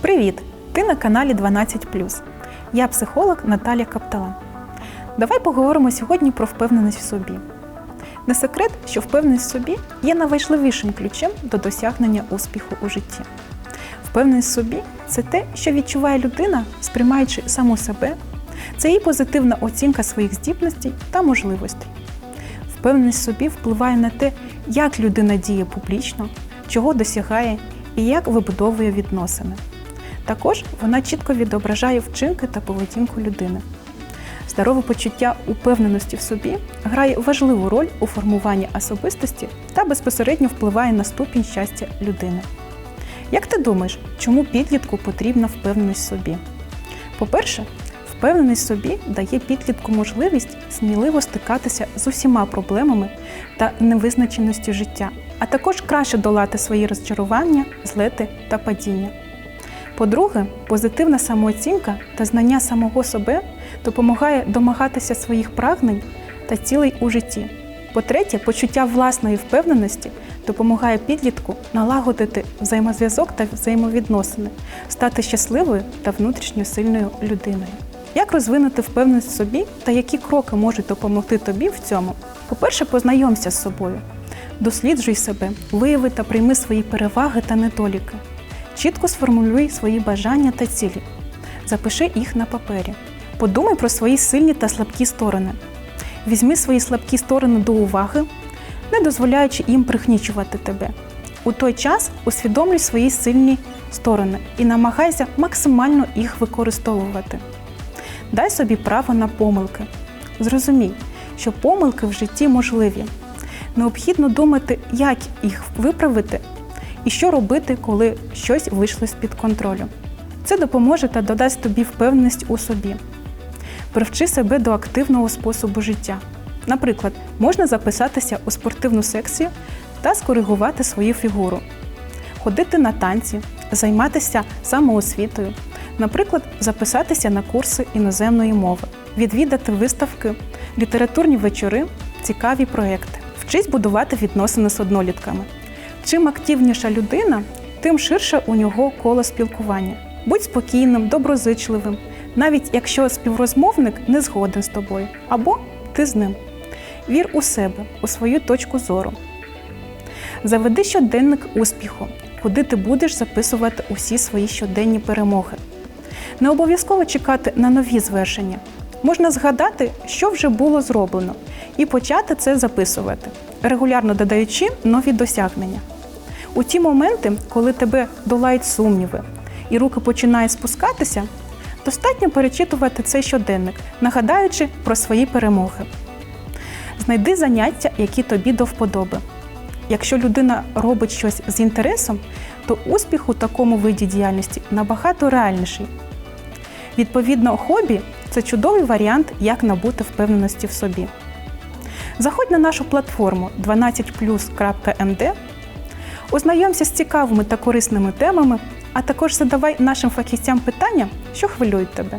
Привіт! Ти на каналі 12 Я психолог Наталя Капталан. Давай поговоримо сьогодні про впевненість в собі. Не секрет, що впевненість в собі є найважливішим ключем до досягнення успіху у житті. Впевненість в собі це те, що відчуває людина, сприймаючи саму себе, це її позитивна оцінка своїх здібностей та можливостей. Впевненість в собі впливає на те, як людина діє публічно, чого досягає і як вибудовує відносини. Також вона чітко відображає вчинки та поведінку людини. Здорове почуття упевненості в собі грає важливу роль у формуванні особистості та безпосередньо впливає на ступінь щастя людини. Як ти думаєш, чому підлітку потрібна впевненість в собі? По-перше, впевненість в собі дає підлітку можливість сміливо стикатися з усіма проблемами та невизначеністю життя, а також краще долати свої розчарування, злети та падіння. По-друге, позитивна самооцінка та знання самого себе допомагає домагатися своїх прагнень та цілей у житті. По-третє, почуття власної впевненості допомагає підлітку налагодити взаємозв'язок та взаємовідносини, стати щасливою та внутрішньо сильною людиною. Як розвинути впевненість в собі та які кроки можуть допомогти тобі в цьому? По-перше, познайомся з собою, досліджуй себе, вияви та прийми свої переваги та недоліки. Чітко сформулюй свої бажання та цілі. Запиши їх на папері. Подумай про свої сильні та слабкі сторони. Візьми свої слабкі сторони до уваги, не дозволяючи їм прихнічувати тебе. У той час усвідомлюй свої сильні сторони і намагайся максимально їх використовувати. Дай собі право на помилки. Зрозумій, що помилки в житті можливі. Необхідно думати, як їх виправити і що робити, коли щось вийшло з-під контролю. Це допоможе та додасть тобі впевненість у собі. Привчи себе до активного способу життя. Наприклад, можна записатися у спортивну секцію та скоригувати свою фігуру, ходити на танці, займатися самоосвітою, наприклад, записатися на курси іноземної мови, відвідати виставки, літературні вечори, цікаві проекти. Вчись будувати відносини з однолітками. Чим активніша людина, тим ширше у нього коло спілкування. Будь спокійним, доброзичливим, навіть якщо співрозмовник не згоден з тобою, або ти з ним. Вір у себе, у свою точку зору. Заведи щоденник успіху, куди ти будеш записувати усі свої щоденні перемоги. Не обов'язково чекати на нові звершення. Можна згадати, що вже було зроблено, і почати це записувати, регулярно додаючи нові досягнення. У ті моменти, коли тебе долають сумніви і руки починають спускатися, достатньо перечитувати цей щоденник, нагадаючи про свої перемоги. Знайди заняття, які тобі до вподоби. Якщо людина робить щось з інтересом, то успіх у такому виді діяльності набагато реальніший. Відповідно, хобі це чудовий варіант, як набути впевненості в собі. Заходь на нашу платформу 12plus.md, ознайомся з цікавими та корисними темами, а також задавай нашим фахівцям питання, що хвилюють тебе.